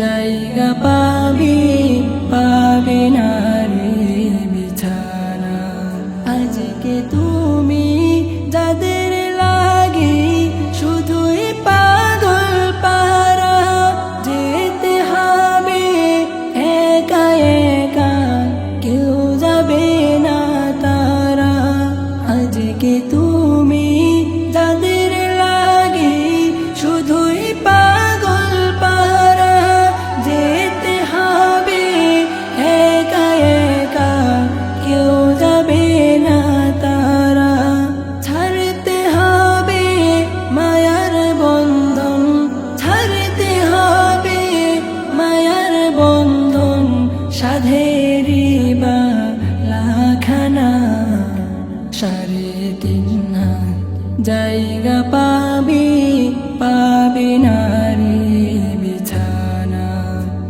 জায়গা পাবি পাবি। জায়গা পাবি পাবি নারী বিছানা।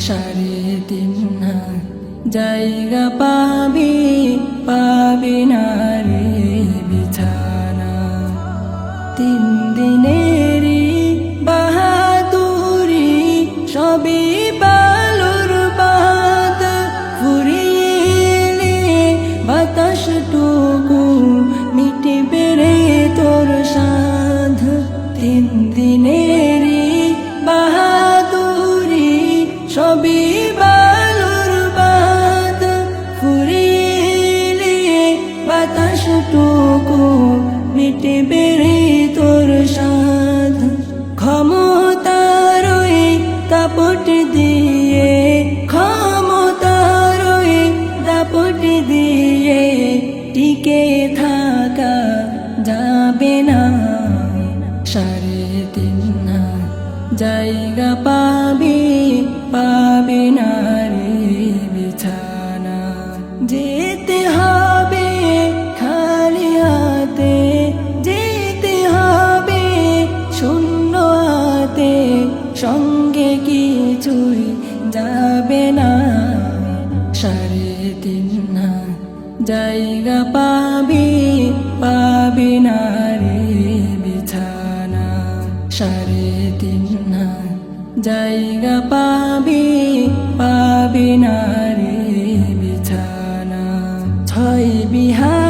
সাড়ে তিন রে তোর সাধ ক্ষমতারই দাপট দিয়ে ক্ষমতারই দাপট দিয়ে টিকে থাকা যাবে না সাড়ে তিন হাত জায়গা পাবি সঙ্গে কি কিছুই যাবে না। সাড়ে তিন হাত জায়গা পাবি পাবি না রে বিছানা। সাড়ে তিন না, জায়গা পাবি পাবি না রে বিছানা। ছয় বিহারার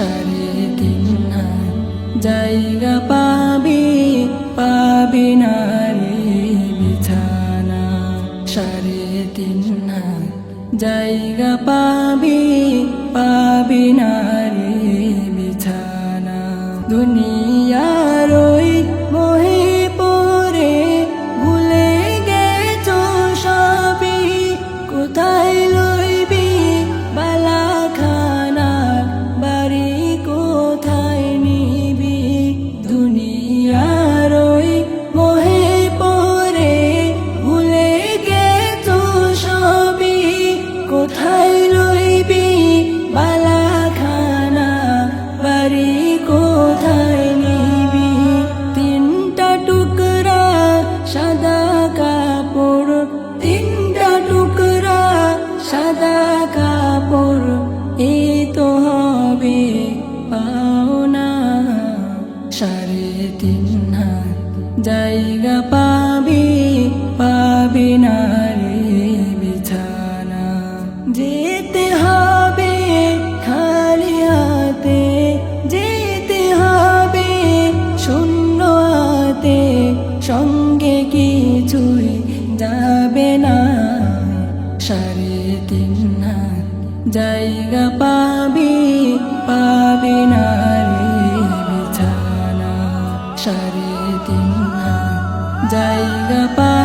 সাড়ে তিন হাত জায়গা পাবি পাবি না রে বিছানা সাড়ে তিন হাত জায়গা পাবি পাবি না রে বিছানা। দুনিয়ার সাদা কাপড় এই তো হবে পাওনা। সাড়ে তিন হাত জায়গা পাবি পাবি না রে বিছানা। যেতে হবে খালি হাতে, যেতে হবে শূন্য হাতে। সঙ্গে কিছুই যাবে না। জায়গা পাবি পাবি না রে বিছানা। সাড়ে তিন জায়গা পাবি